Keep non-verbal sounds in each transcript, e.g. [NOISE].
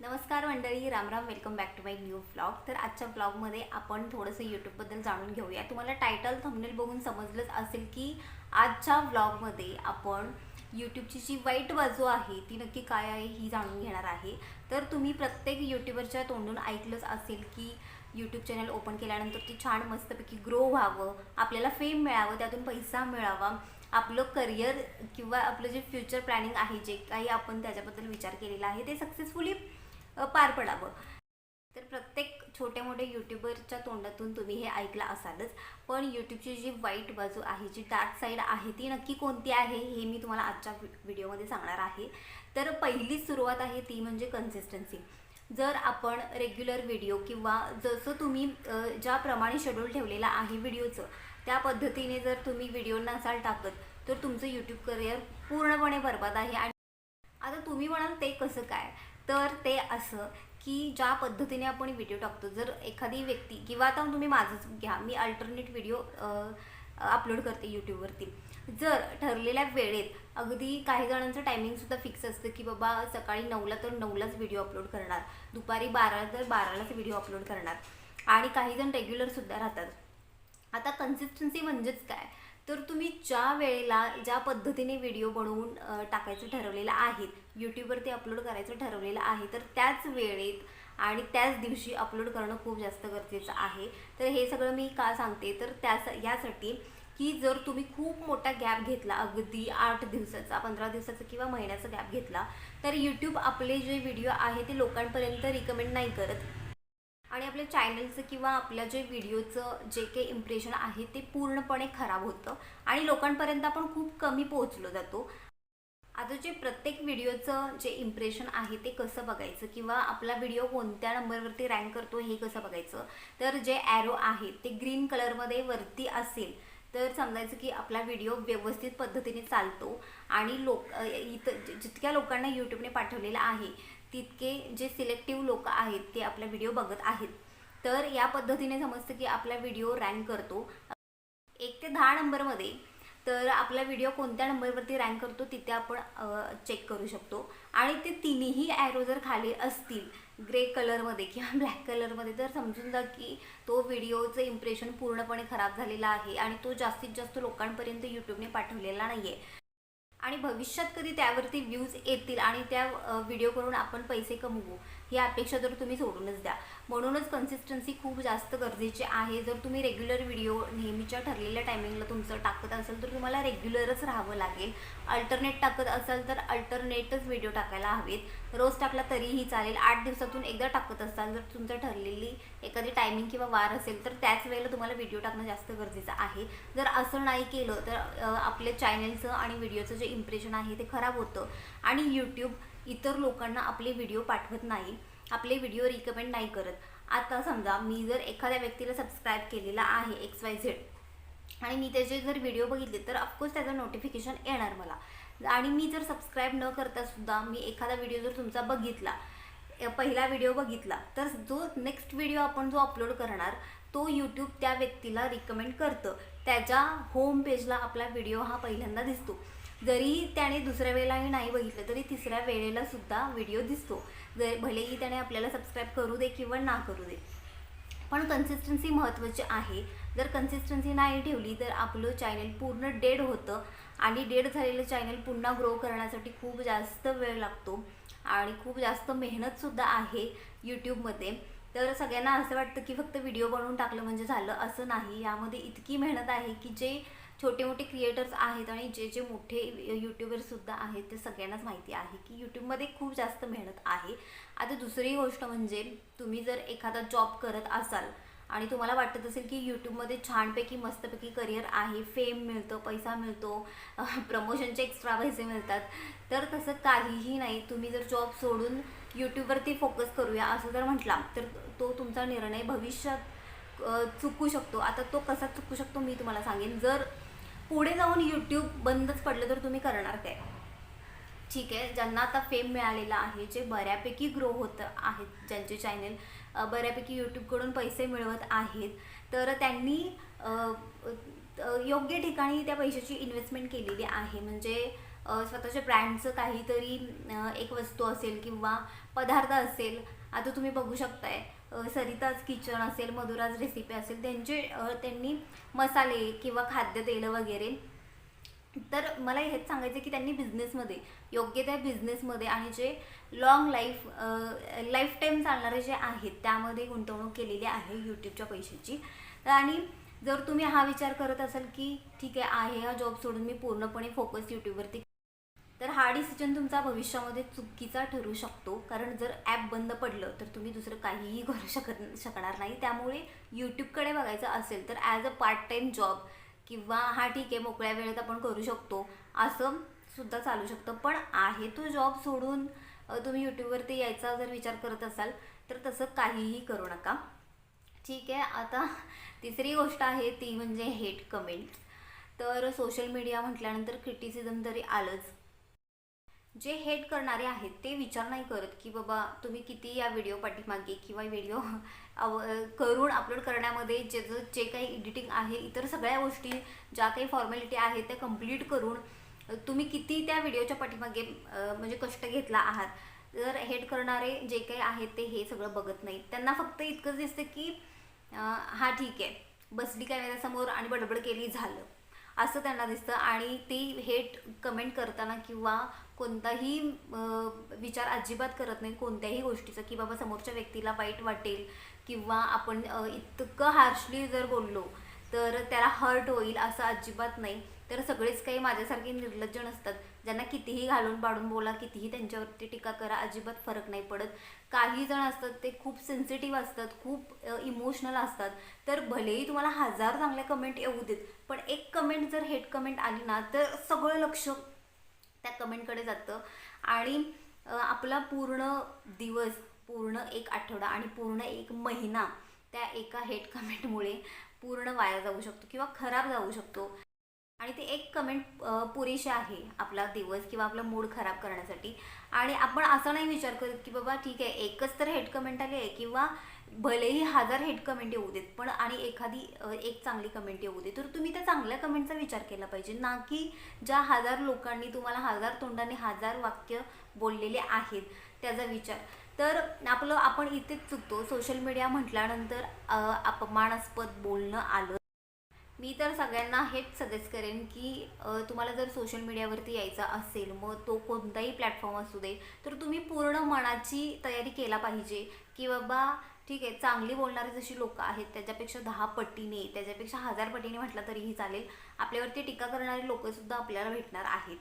नमस्कार मंडळी रामराम welcome back to my new blog तर आजच्या ब्लॉगमध्ये आपण थोडंसं यूट्यूबबद्दल जाणून घेऊया. तुम्हाला टायटल थंबनेल बघून समजलंच असेल की आजच्या ब्लॉगमध्ये आपण यूट्यूबची जी वाईट बाजू आहे ती नक्की काय आहे ही जाणून घेणार आहे. तर तुम्ही प्रत्येक यूट्यूबरच्या तोंडून ऐकलंच असेल की यूट्यूब चॅनल ओपन केल्यानंतर ती छान मस्तपैकी ग्रो व्हावं आपल्याला फेम मिळावं त्यातून पैसा मिळावा. आपलं करिअर किंवा आपलं जे फ्युचर प्लॅनिंग आहे जे काही आपण त्याच्याबद्दल विचार केलेला आहे ते सक्सेसफुली पार पडावं. तर प्रत्येक छोट्या मोठ्या यूट्यूबरच्या तोंडातून तुम्ही हे ऐकलं असालच. पण यूट्यूबची जी वाईट बाजू आहे जी डार्क साईड आहे ती नक्की कोणती आहे हे मी तुम्हाला आजच्या व्हिडिओमध्ये सांगणार आहे. तर पहिली सुरुवात आहे ती म्हणजे कन्सिस्टन्सी जर आपण रेग्युलर व्हिडिओ किंवा जसं तुम्ही ज्याप्रमाणे शेड्यूल ठेवलेलं आहे व्हिडिओचं त्या पद्धतीने जर तुम्ही व्हिडिओ नसाल टाकत तर तुमचं यूट्यूब करिअर पूर्णपणे बरबाद आहे. आणि आता तुम्ही म्हणाल ते कसं काय? तर ते असं की ज्या पद्धतीने आपण व्हिडिओ टाकतो जर एखादी व्यक्ती किंवा आता तुम्ही माझंच घ्या मी अल्टरनेट व्हिडिओ अपलोड करते यूट्यूबवरती जर ठरलेल्या वेळेत अगदी काही जणांचं टायमिंगसुद्धा फिक्स असतं की बाबा सकाळी नऊला तर नऊलाच व्हिडिओ अपलोड करणार दुपारी बारा तर बारालाच व्हिडिओ अपलोड करणार. आणि काही जण रेग्युलरसुद्धा राहतात. आता कन्सिस्टन्सी म्हणजेच काय? तर तुम्ही ज्या वेळेला ज्या पद्धतीने व्हिडिओ बनवून टाकायचं ठरवलेलं आहे यूट्यूबवरती अपलोड करायचं ठरवलेलं आहे तर त्याच वेळेत आणि त्याच दिवशी अपलोड करणं खूप जास्त गरजेचं आहे. तर हे सगळं मी का सांगते? तर त्यास यासाठी की जर तुम्ही खूप मोठा गॅप घेतला अगदी आठ दिवसाचा पंधरा दिवसाचा किंवा महिन्याचा गॅप घेतला तर यूट्यूब आपले जे व्हिडिओ आहे ते लोकांपर्यंत रिकमेंड नाही करत. आणि आपल्या चॅनलचं किंवा आपल्या जे व्हिडिओचं जे काही इम्प्रेशन आहे ते पूर्णपणे खराब होतं. आणि लोकांपर्यंत आपण खूप कमी पोहोचलो जातो. आता जे प्रत्येक व्हिडिओचं जे इम्प्रेशन आहे ते कसं बघायचं? किंवा आपला व्हिडिओ कोणत्या नंबरवरती रँक करतो हे कसं बघायचं? तर जे ॲरो आहे ते ग्रीन कलरमध्ये वरती असेल तर समजायचं की आपला व्हिडिओ व्यवस्थित पद्धतीने चालतो. आणि लोक इथं जितक्या लोकांना यूट्यूबने पाठवलेलं आहे तितके जे सिलेक्टिव्ह लोक आहेत ते आपला व्हिडिओ बघत आहेत. तर या पद्धतीने समजतं की आपला व्हिडिओ रँक करतो. एक ते दहा नंबरमध्ये तर आपला व्हिडिओ कोणत्या नंबरवरती रँक करतो तिथे आपण चेक करू शकतो. आणि ते तिन्ही ॲरो जर खाली असतील ग्रे कलरमध्ये किंवा ब्लॅक कलरमध्ये तर समजून जा की तो व्हिडिओचं इम्प्रेशन पूर्णपणे खराब झालेला आहे आणि तो जास्तीत जास्त लोकांपर्यंत यूट्यूबने पाठवलेला नाही आहे आणि भविष्यात कधी त्यावरती व्ह्यूज येतील आणि त्या व्हिडिओ करून आपण पैसे कमवू ही अपेक्षा तर तुम्ही सोडूनच द्या. म्हणूनच कन्सिस्टन्सी खूप जास्त गरजेची आहे. जर तुम्ही रेग्युलर व्हिडिओ नेहमीच्या ठरलेल्या टायमिंगला तुमचं टाकत असाल तर तुम्हाला रेग्युलरच राहावं लागेल. अल्टरनेट टाकत असाल तर अल्टरनेटच व्हिडिओ टाकायला हवेत. रोज टाकला तरीही चालेल. आठ दिवसातून एकदा टाकत असाल जर तुमचं ठरलेली एखादी टायमिंग किंवा वार असेल तर त्याच वेळेला तुम्हाला व्हिडिओ टाकणं जास्त गरजेचं आहे. जर असं नाही केलं तर आपल्या चॅनलचं आणि व्हिडिओचं जे इम्प्रेशन आहे ते खराब होतं. आणि यूट्यूब इतर लोकांना आपले व्हिडिओ पाठवत नाही. आपले व्हिडिओ रिकमेंड नाही करत. आता समजा मी जर एखाद्या व्यक्तीला सबस्क्राईब केलेला आहे एक्स वाय झेड आणि मी त्याचे जर व्हिडिओ बघितले तर ऑफकोर्स त्याचं नोटिफिकेशन येणार मला. आणि मी जर सबस्क्राईब न करता सुद्धा मी एखादा व्हिडिओ जर तुमचा बघितला पहिला व्हिडिओ बघितला तर जो नेक्स्ट व्हिडिओ आपण जो अपलोड करणार तो यूट्यूब त्या व्यक्तीला रिकमेंड करतं. त्याच्या होम पेजला आपला व्हिडिओ हा पहिल्यांदा दिसतो. जरी त्याने दुसऱ्या वेळेलाही नाही बघितलं तरी तिसऱ्या वेळेला सुद्धा व्हिडिओ दिसतो. जर भलेही त्याने आपल्याला सबस्क्राईब करू दे किंवा ना करू दे. पण कन्सिस्टन्सी महत्त्वाची आहे. जर कन्सिस्टन्सी नाही ठेवली तर आपलं चॅनल पूर्ण डेड होतं आणि डेड झालेलं चॅनल पुन्हा ग्रो करण्यासाठी खूप जास्त वेळ लागतो आणि खूप जास्त मेहनतसुद्धा आहे यूट्यूबमध्ये तर सगळ्यांना असं वाटतं की फक्त व्हिडिओ बनवून टाकलं म्हणजे झालं असं नाही. यामध्ये इतकी मेहनत आहे की जे छोटे मोठे क्रिएटर्स आहेत आणि जे जे मोठे यूट्यूबरसुद्धा आहेत ते सगळ्यांनाच माहिती आहे की यूट्यूबमध्ये खूप जास्त मेहनत आहे. आता दुसरी गोष्ट म्हणजे तुम्ही जर एखादा जॉब करत असाल आणि तुम्हाला वाटत असेल की यूट्यूबमध्ये छानपैकी मस्तपैकी करिअर आहे फेम मिळतं पैसा मिळतो [LAUGHS] प्रमोशनचे एक्स्ट्रा पैसे मिळतात तर तसं काहीही नाही. तुम्ही जर जॉब सोडून यूट्यूबवरती फोकस करूया असं जर म्हटला तर तो तुमचा निर्णय भविष्यात चुकू शकतो. आता तो कसा चुकू शकतो मी तुम्हाला सांगेन. जर पुढे जाऊन यूट्यूब बंदच पडलं तर तुम्ही करणार काय? ठीक आहे ज्यांना आता फेम मिळालेला आहे जे बऱ्यापैकी ग्रो होत आहेत ज्यांचे चॅनल बऱ्यापैकी यूट्यूबकडून पैसे मिळवत आहेत तर त्यांनी योग्य ठिकाणी त्या पैशाची इन्व्हेस्टमेंट केलेली आहे. म्हणजे स्वतःच्या ब्रँडचं काहीतरी एक वस्तू असेल किंवा पदार्थ असेल आता तुम्ही बघू शकताय. सरिताज किचन असेल मधुराज रेसिपी असेल त्यांचे त्यांनी मसाले किंवा खाद्यतेलं वगैरे. तर मला हेच सांगायचं की त्यांनी बिझनेसमध्ये योग्य त्या बिझनेसमध्ये आणि जे लॉंग लाईफ लाईफटाईम चालणारे जे आहेत त्यामध्ये गुंतवणूक केलेली आहे यूट्यूबच्या पैशाची. तर आणि जर तुम्ही हा विचार करत असाल की ठीक आहे आहे हा जॉब सोडून मी पूर्णपणे फोकस यूट्यूबवरती तर हा डिसिजन तुमचा भविष्यामध्ये चुकीचा ठरू शकतो. कारण जर ॲप बंद पडलं तर तुम्ही दुसरं काहीही करू शकत शकणार नाही. त्यामुळे यूट्यूबकडे बघायचं असेल तर as a part time job किंवा हा ठीक आहे मोकळ्या वेळेत आपण करू शकतो. असं सुद्धा चालू शकतं. पण आहे तो जॉब सोडून तुम्ही यूट्यूबवरती यायचा जर विचार करत असाल तर तसं काहीही करू नका. ठीक आहे आता तिसरी गोष्ट आहे ती म्हणजे हेट कमेंट्स तर सोशल मीडिया म्हटल्यानंतर क्रिटिसिझम तरी आलंच जे हेट करणारे आहेत ते विचार नाही करत की बाबा तुम्ही किती या व्हिडिओ पाठीमागे किंवा व्हिडिओ [LAUGHS] अव करून अपलोड करण्यामध्ये जे जे- काही एडिटिंग आहे इतर सगळ्या गोष्टी ज्या काही फॉर्मॅलिटी आहेत त्या कंप्लीट करून तुम्ही किती त्या व्हिडिओच्या पाठीमागे म्हणजे कष्ट घेतला आहात. तर हेट करणारे जे काही आहेत ते हे सगळं बघत नाहीत. त्यांना फक्त इतकंच दिसतं की हा ठीक आहे. बसली कॅमेऱ्यासमोर आणि बडबड केली झालं. असं त्यांना दिसतं. आणि ती हेट कमेंट करताना किंवा कोणताही विचार अजिबात करत नाही कोणत्याही गोष्टीचं की बाबा समोरच्या व्यक्तीला वाईट वाटेल किंवा आपण इतकं हार्शली जर बोललो तर त्याला हर्ट होईल असं अजिबात नाही. तर सगळेच काही माझ्यासारखे निर्लज्ज नसतात. ज्यांना कितीही घालून पाडून बोला कितीही त्यांच्यावरती टीका करा अजिबात फरक नाही पडत. काही जण असतात ते खूप सेन्सिटिव्ह असतात खूप इमोशनल असतात. तर भलेही तुम्हाला हजार चांगल्या कमेंट येऊ देत पण एक कमेंट जर हेट कमेंट आली ना तर सगळं लक्ष त्या कमेंटकडे जातं. आणि आपला पूर्ण दिवस पूर्ण एक आठवडा आणि पूर्ण एक महिना त्या एका हेट कमेंटमुळे पूर्ण वाया जाऊ शकतो किंवा खराब जाऊ शकतो. आणि ते एक कमेंट पुरेशी आहे आपला दिवस किंवा आपला मूड खराब करण्यासाठी. आणि आपण असं नाही विचार करत की बाबा ठीक आहे एकच तर हेड कमेंट आली आहे किंवा भलेही हजार हेड कमेंट येऊ देत पण आणि एखादी एक चांगली कमेंट येऊ दे. तर तुम्ही त्या चांगल्या कमेंटचा विचार केला पाहिजे ना की ज्या हजार लोकांनी तुम्हाला हजार तोंडाने हजार वाक्य बोललेले आहेत त्याचा विचार. तर आपलं आपण इथेच चुकतो. सोशल मीडिया म्हटल्यानंतर अपमानास्पद बोलणं आलं मी तर सगळ्यांना हेच सजेस्ट करेन की तुम्हाला जर सोशल मीडियावरती यायचा असेल मग तो कोणताही प्लॅटफॉर्म असू दे तर तुम्ही पूर्ण मनाची तयारी केला पाहिजे की बाबा ठीक आहे चांगली बोलणारी जशी लोकं आहेत त्याच्यापेक्षा दहा पटीने त्याच्यापेक्षा हजार पटीने म्हटलं तरीही चालेल आपल्यावरती टीका करणारी लोकंसुद्धा आपल्याला भेटणार आहेत.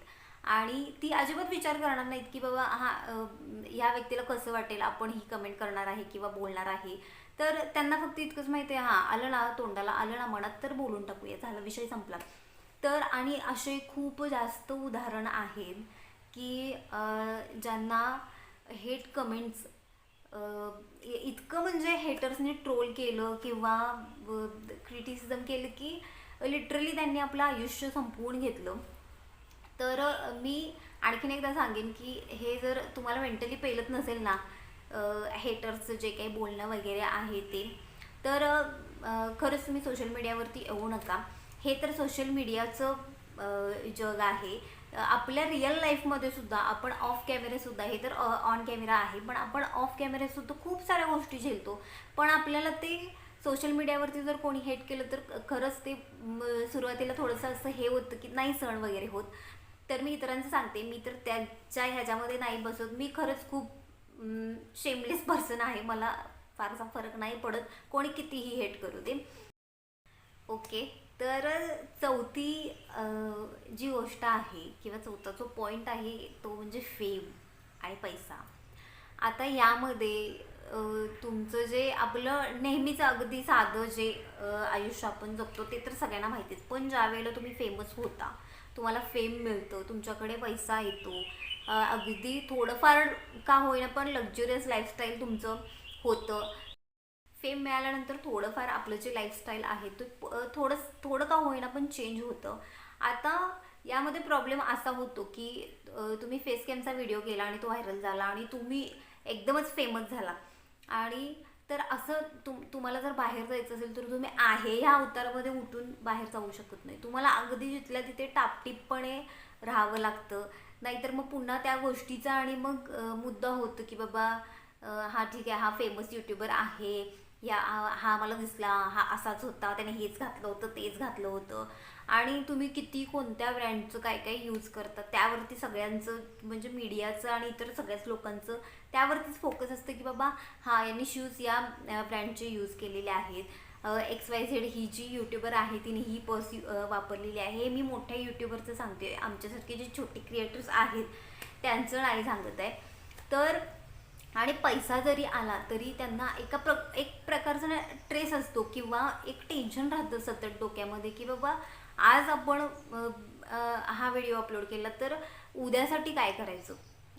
आणि ती अजिबात विचार करणार नाहीत की बाबा हा ह्या व्यक्तीला कसं वाटेल? आपण ही कमेंट करणार आहे किंवा बोलणार आहे? तर त्यांना फक्त इतकंच माहिती आहे हां आलं ना तोंडाला आलं ना मनात तर बोलून टाकूया. झाला विषय संपला. तर आणि असे खूप जास्त उदाहरणं आहेत की ज्यांना हेट कमेंट्स इतकं म्हणजे हेटर्सनी ट्रोल केलं किंवा क्रिटिसिझम केलं की लिटरली त्यांनी आपलं आयुष्य संपवून घेतलं. तर मी आणखीन एकदा सांगेन की हे जर तुम्हाला मेंटली पेलत नसेल ना हेटर्सचं जे काही बोलणं वगैरे आहे ते तर खरंच तुम्ही सोशल मीडियावरती येऊ नका. हे तर सोशल मीडियाचं जग आहे. आपल्या रिअल लाईफमध्ये सुद्धा आपण ऑफ कॅमेरेसुद्धा हे तर ऑन कॅमेरा आहे पण आपण ऑफ कॅमेरेसुद्धा खूप साऱ्या गोष्टी झेलतो. पण आपल्याला ते सोशल मीडियावरती जर कोणी हेट केलं तर खरंच ते सुरुवातीला थोडंसं असं हे होतं की नाही सण वगैरे होत. तर मी इतरांचं सांगते मी तर त्यांच्या ह्याच्यामध्ये नाही बसत. मी खरंच खूप शेमलेस पर्सन आहे. मला फारसा फरक नाही पडत. कोणी कितीही हेट करू दे. ओके तर चौथी जी गोष्ट आहे किंवा चौथा जो पॉईंट आहे तो म्हणजे फेम आणि पैसा. आता यामध्ये तुमचं जे आपलं नेहमीचं अगदी साधं जे आयुष्य आपण जगतो ते तर सगळ्यांना माहितीच. पण ज्या वेळेला तुम्ही फेमस होता तुम्हाला फेम मिळतं तुमच्याकडे पैसा येतो अगदी थोडंफार का होईना पण लक्झुरियस लाईफस्टाईल तुमचं होतं. फेम मिळाल्यानंतर थोडंफार आपलं जे लाईफस्टाईल आहे ते थोडं थोडं का होईना पण चेंज होतं. आता यामध्ये प्रॉब्लेम असा होतो की तुम्ही फेस कॅमचा व्हिडिओ केला आणि तो व्हायरल झाला आणि तुम्ही एकदमच फेमस झाला. आणि तर असं तुम तुम्हाला जर बाहेर जायचं असेल तर तुम्ही आहे ह्या अवतारामध्ये उठून बाहेर जाऊ शकत नाही. तुम्हाला अगदी जिथल्या तिथे टापटीपपणे राहावं लागतं. नाहीतर मग पुन्हा त्या गोष्टीचा आणि मग मुद्दा होतो की बाबा हा ठीक आहे हा फेमस यूट्यूबर आहे. या हा मला दिसला हा असाच होता त्याने हेच घातलं होतं तेच घातलं होतं. आणि तुम्ही किती कोणत्या ब्रँडचं काय काय यूज करता त्यावरती सगळ्यांचं म्हणजे मीडियाचं आणि इतर सगळ्याच लोकांचं त्यावरतीच फोकस असतं की बाबा हा यांनी शूज या ब्रँडचे यूज केलेले आहेत. एक्स वाय झेड ही जी यूट्यूबर आहे तिने ही पर्स वापरलेली आहे. हे मी मोठ्या यूट्यूबरचं सांगते. आमच्यासारखे जे छोटे क्रिएटर्स आहेत त्यांचं नाही सांगत आहे. तर आणि पैसा जरी आला तरी त्यांना एका प्र एक प्रकारचा ट्रेस असतो किंवा एक टेन्शन राहतं सतत डोक्यामध्ये की बाबा आज आपण हा व्हिडिओ अपलोड केला तर उद्यासाठी काय करायचं?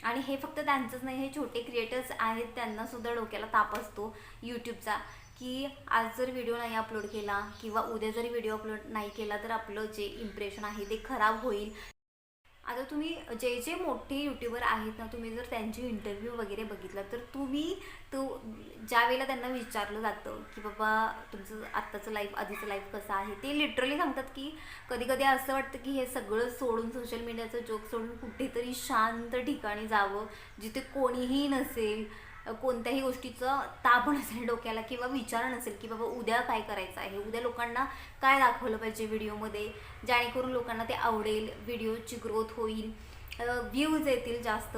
आणि हे फक्त त्यांचंच नाही हे छोटे क्रिएटर्स आहेत त्यांना सुद्धा डोक्याला ताप असतो यूट्यूबचा की आज जर व्हिडिओ नाही अपलोड केला किंवा उद्या जरी व्हिडिओ अपलोड नाही केला तर आपलं जे इम्प्रेशन आहे ते खराब होईल. आता तुम्ही जे जे मोठे यूट्यूबर आहेत ना तुम्ही जर त्यांची इंटरव्ह्यू वगैरे बघितला तर तुम्ही तो ज्या वेळेला त्यांना विचारलं जातं की बाबा तुमचं आत्ताचं लाईफ आधीचं लाईफ कसं आहे ते लिटरली सांगतात की कधी कधी असं वाटतं की हे सगळं सोडून सोशल मीडियाचं जोक सोडून कुठेतरी शांत ठिकाणी जावं जिथे कोणीही नसेल कोणत्याही गोष्टीचं ताप नसेल डोक्याला किंवा विचार नसेल की बाबा उद्या काय करायचं आहे? उद्या लोकांना काय दाखवलं पाहिजे व्हिडिओमध्ये? जेणेकरून लोकांना ते आवडेल व्हिडिओची ग्रोथ होईल. व्ह्यूज येतील जास्त.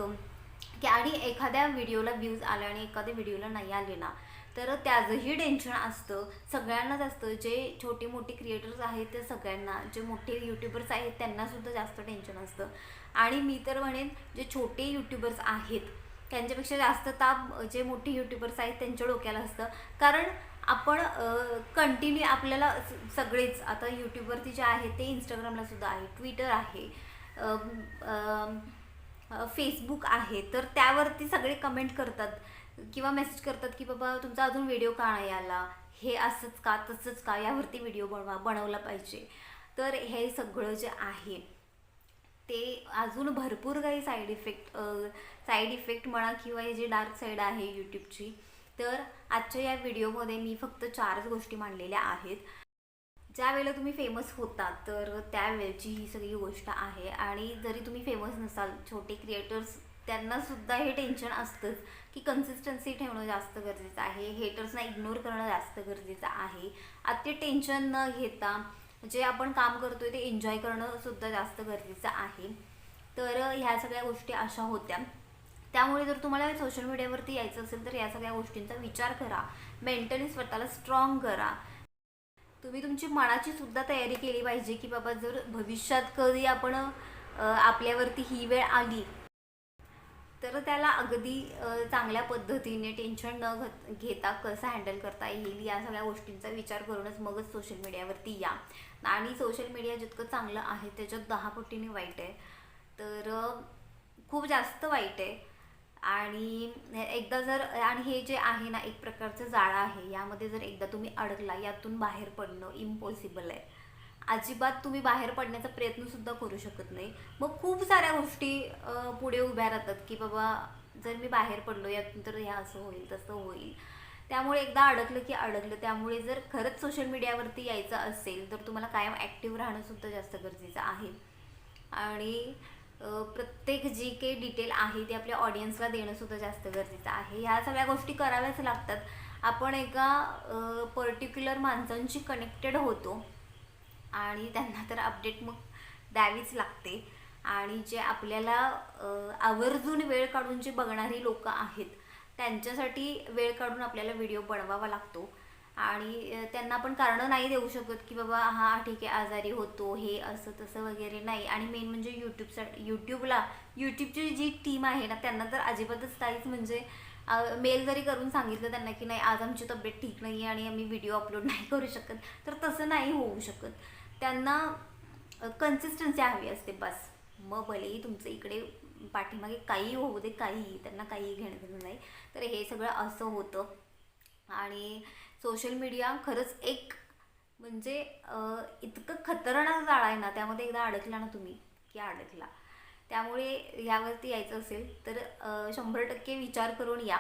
की आणि एखाद्या व्हिडिओला व्ह्यूज आले आणि एखाद्या व्हिडिओला नाही आले ना तर त्याचंही टेन्शन असतं. सगळ्यांनाच असतं. जे छोटे मोठे क्रिएटर्स आहेत ते सगळ्यांना जे मोठे यूट्यूबर्स आहेत त्यांनासुद्धा जास्त टेन्शन असतं. आणि मी तर म्हणेन जे छोटे यूट्यूबर्स आहेत त्यांच्यापेक्षा जास्त ताप जे मोठे यूट्यूबर्स आहेत त्यांच्या डोक्याला असतं. कारण आपण कंटिन्यू आपल्याला सगळेच आता यूट्यूबवरती जे आहे ते इंस्टाग्रामला सुद्धा आहे ट्विटर आहे फेसबुक आहे. तर त्यावरती सगळे कमेंट करतात किंवा मेसेज करतात की बाबा तुमचा अजून व्हिडिओ का नाही आला? हे असंच का तसंच का? यावरती व्हिडिओ बनवा बनवला पाहिजे. तर हे सगळं जे आहे ते अजून भरपूर काही साईड इफेक्ट साईड इफेक्ट म्हणा किंवा हे जे डार्क साईड आहे यूट्यूबची तर आजच्या या व्हिडिओमध्ये मी फक्त चारच गोष्टी मांडलेल्या आहेत. ज्या वेळेला तुम्ही फेमस होता तर त्यावेळची ही सगळी गोष्ट आहे. आणि जरी तुम्ही फेमस नसाल छोटे क्रिएटर्स त्यांनासुद्धा हे टेन्शन असतंच की कन्सिस्टन्सी ठेवणं जास्त गरजेचं आहे. हेटर्सना इग्नोर करणं जास्त गरजेचं आहे. आता ते टेन्शन न घेता जे आपण काम करतोय ते एन्जॉय करणं सुद्धा जास्त गरजेचं आहे. तर ह्या सगळ्या गोष्टी अशा होत्या. त्यामुळे जर तुम्हाला सोशल मीडियावरती यायचं असेल तर या सगळ्या गोष्टींचा विचार करा. मेंटली स्वतःला स्ट्रॉंग करा. तुम्ही तुमची मनाची सुद्धा तयारी केली पाहिजे की बाबा जर भविष्यात कधी आपण आपल्यावरती ही वेळ आली तर त्याला अगदी चांगल्या पद्धतीने टेन्शन न घ घेता कसं हँडल करता येईल या सगळ्या गोष्टींचा विचार करूनच मगच सोशल मीडियावरती या. आणि सोशल मीडिया जितकं चांगलं आहे त्याच्यात दहा पटीने वाईट आहे. तर खूप जास्त वाईट आहे. आणि एकदा जर आणि हे जे आहे ना एक प्रकारचं जाळं आहे यामध्ये जर एकदा तुम्ही अडकला यातून बाहेर पडणं इम्पॉसिबल आहे. अजिबात तुम्ही बाहेर पडण्याचा प्रयत्नसुद्धा करू शकत नाही. मग खूप साऱ्या गोष्टी पुढे उभ्या राहतात की बाबा जर मी बाहेर पडलो यातून तर ह्या असं होईल तसं होईल. त्यामुळे एकदा अडकलं की अडकलं. त्यामुळे जर खरंच सोशल मीडियावरती यायचं असेल तर तुम्हाला कायम ॲक्टिव्ह राहणंसुद्धा जास्त गरजेचं आहे. आणि प्रत्येक जी काही डिटेल आहे ती आपल्या ऑडियन्सला देणंसुद्धा जास्त गरजेचं आहे. ह्या सगळ्या गोष्टी कराव्याच लागतात. आपण एका पर्टिक्युलर माणसांशी कनेक्टेड होतो आणि त्यांना तर अपडेट मग द्यावीच लागते. आणि जे आपल्याला आवर्जून वेळ काढून जे बघणारी लोकं आहेत त्यांच्यासाठी वेळ काढून आपल्याला व्हिडिओ बनवावा लागतो. आणि त्यांना आपण कारणं नाही देऊ शकत की बाबा हा ठीक आहे आजारी होतो हे असं तसं वगैरे नाही. आणि मेन म्हणजे यूट्यूबसाठी यूट्यूबला यूट्यूबची जी टीम आहे ना त्यांना तर अजिबातच काहीच म्हणजे मेल जरी करून सांगितलं त्यांना की नाही आज आमची तब्येत ठीक नाही आणि आम्ही व्हिडिओ अपलोड नाही करू शकत. तर तसं नाही होऊ शकत. त्यांना कन्सिस्टन्सी हवी असते बस. मग भलेही तुमचं इकडे पाठीमागे काही होऊ दे काही त्यांना काही घेणं देणं नाही. तर हे सगळं असं होतं. आणि सोशल मीडिया खरंच एक म्हणजे इतकं खतरनाक जाळं आहे ना त्यामध्ये एकदा अडकला ना तुम्ही की अडकला. त्यामुळे यावरती यायचं असेल तर शंभर टक्के विचार करून या.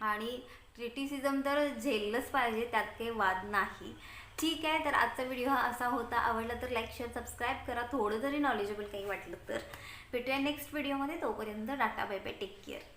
आणि क्रिटिसिजम तर झेललंच पाहिजे त्यात काही वाद नाही. ठीक आहे तर आजचा व्हिडिओ हा असा होता. आवडला तर लाईक शेअर सबस्क्राईब करा. थोडं जरी नॉलेजेबल काही वाटलं तर. भेटूया नेक्स्ट व्हिडिओमध्ये तोपर्यंत tata bye bye take care